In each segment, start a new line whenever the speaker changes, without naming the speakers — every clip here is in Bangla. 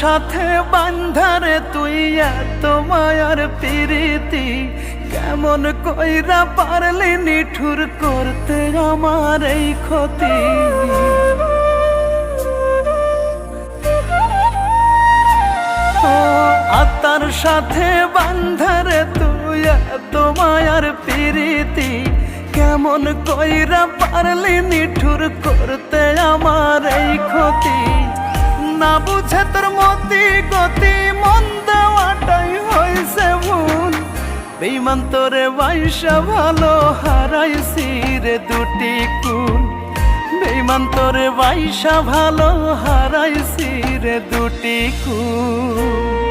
সাথে বান্ধারে তুই এত মায়ার প্রীতি। কেমন কইরা পারলি নিঠুর করতে আমার এই ক্ষতি? আত্মার সাথে বান্ধারে তুই এত মায়ার প্রীতি। কেমন কইরা পারলি নিঠুর করতে আমার এই ক্ষতি? না বুঝে তোর মতি গতি, মন দেওয়াটাই হয়েছে ভুল। বেইমান তোরে বাইশা ভালো হারাইছি রে দুটি কুল। বেইমান তোরে বাইশা ভালো হারাইছি রে দুটি কুল।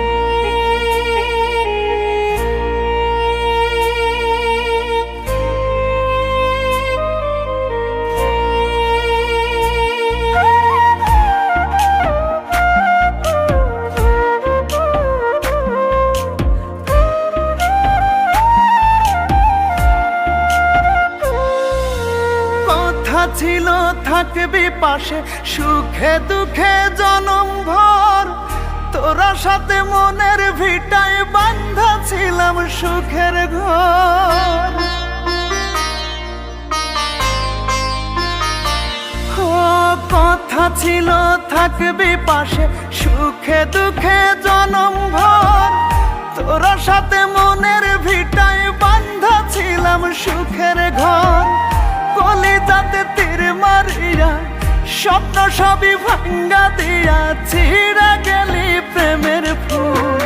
ছিল থাকবি পাশে, সুখে দুঃখে জনম ভর। তোরা সাথে মনের ভিটায় বান্ধা ছিলাম সুখের ঘর। কথা ছিল থাকবি পাশে, সুখে দুঃখে জনম ভর। তোরা সাথে মনের ভিটায় স্বপ্ন সবই ভাঙ্গা দিয়া, ছিড়া গেলি প্রেমের ফুল।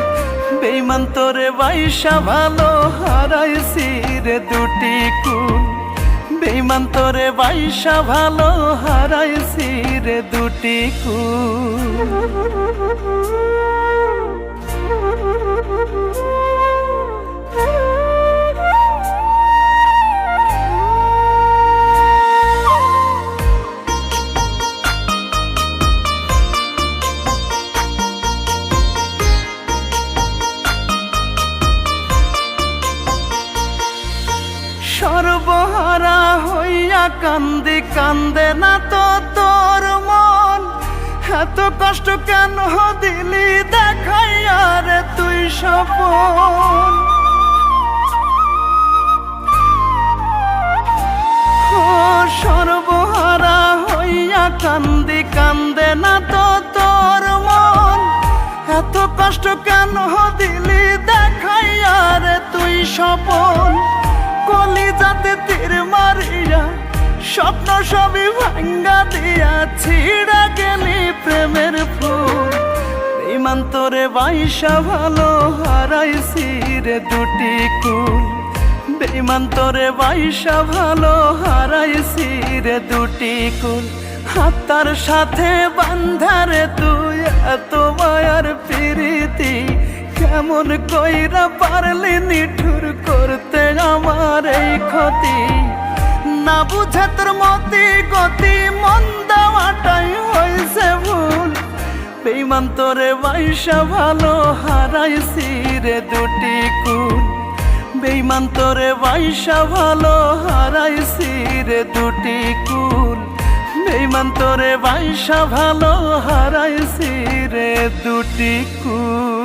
বেইমান তোরে বাইশা ভালো হারাইছি রে দুটি কুল। বেইমান তোরে বাইশা ভালো হারাইছি রে দুটি কুল। সর্বহারা হইয়া কান্দে কান্দে না তো তোর মন। এত কষ্ট কেন দিলি দেখাইয়া রে তুই সপন সর্বহারা হইয়া কান্দে কান্দে না তো তোর মন। এত কষ্ট কেন দিলি দেখাইয়া রে তুই সপন কলি যাতে তীর মারিয়া, স্বপ্ন সবই ভাঙ্গা দিয়া ছিড়া গেলি প্রেমের ফুল। ইমান তোরে বাইসা ভালো হারাইছি রে দুটি কুল। বেইমান তোরে বাইসা ভালো হারাইছি রে দুটি কুল। হাতার সাথে বান্ধারে তুই, এত মায়ার প্রীতি। কেমন কইরা পারলি নিঠুর করতে আমার এই ক্ষতি? না বুঝে তোর মতি গতি, মন দেওয়াটাই হয়েছে ভুল। বেইমান তোরে বাইসা ভালো হারাইছি রে দুটি কুল। বেইমান তোরে বাইসা ভালো হারাইছি রে দুটি কুল। বেইমান তোরে বাইসা ভালো হারাইছি রে দুটি কুল।